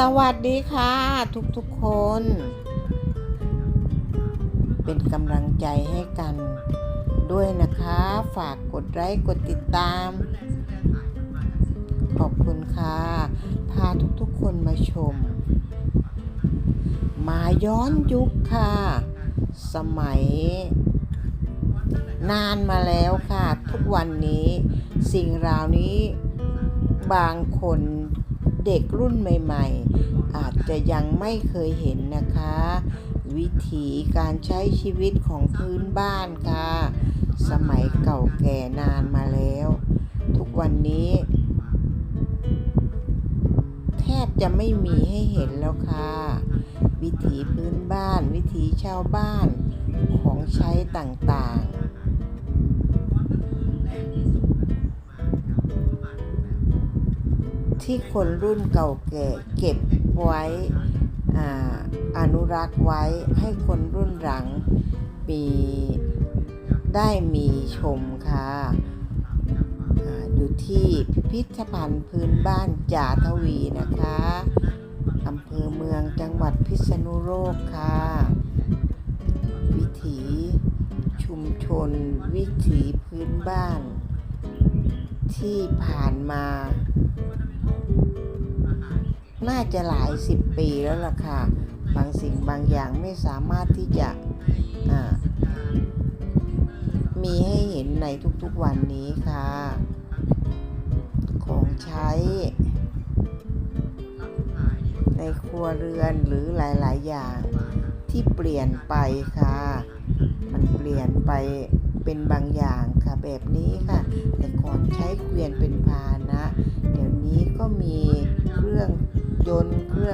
สวัสดีค่ะ ทุกๆคน เป็นกำลังใจให้กันด้วยนะคะ ฝากกดไลค์กดติดตาม ขอบคุณค่ะ พาทุกๆคนมาชม มาย้อนยุคค่ะ สมัย นานมาแล้วค่ะ ทุกวันนี้สิ่งราวนี้บางคน เด็กรุ่นใหม่ ๆ อาจจะยังไม่เคยเห็นนะคะ วิถีการใช้ชีวิตของพื้นบ้านค่ะ สมัยเก่าแก่นานมาแล้ว ทุกวันนี้ แทบจะไม่มีให้เห็นแล้วค่ะ วิถีพื้นบ้าน วิถีชาวบ้านของใช้ต่างๆ ที่คนรุ่นเก่าแก่เก็บไว้ออนุรักษ์ไว้ให้คนรุ่นหลังมีได้มีชมค่ะอาอยู่ที่พิพิธภัณฑ์พื้นบ้านจ่าทวีนะคะอำเภอเมืองจังหวัดพิษณุโลกค่ะ วิถีชุมชน วิถีพื้นบ้าน ที่ผ่านมา น่าจะหลายสิบปีแล้วล่ะค่ะ บางสิ่งบางอย่างไม่สามารถที่จะมีให้เห็นในทุกๆวันนี้ค่ะ ของใช้ ในครัวเรือนหรือหลายๆ อย่างที่เปลี่ยนไปค่ะ มันเปลี่ยนไปเป็นบางอย่างค่ะแบบนี้ค่ะแต่ก่อน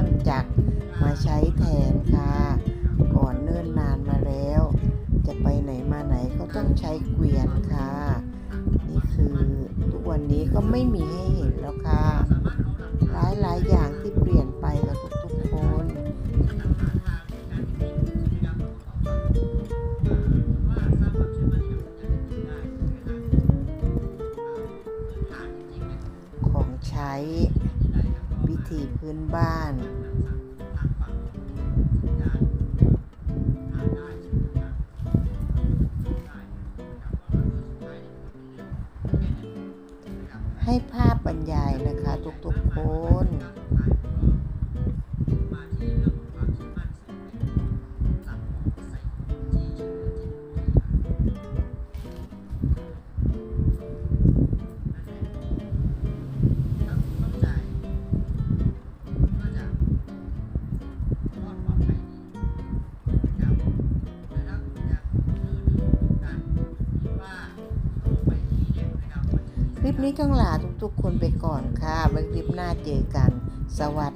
รื่องจักรมาใช้แทนค่ะ ก่อนเนิ่นนานมาแล้ว จะไปไหนมาไหนก็ต้องใช้เกวียนค่ะ นี่คือทุกวันนี้ก็ไม่มีให้เห็นแล้วค่ะหลายหลายอย่างที่เปลี่ยนไปกับทุกๆคนของใช้ วิธีพื้นบ้าน ให้ภาพบรรยายนะคะทุกๆคน คลิปนี้ต้องลาทุกๆคนไปก่อนค่ะไว้คลิปหน้าเจอกัน สวัสดี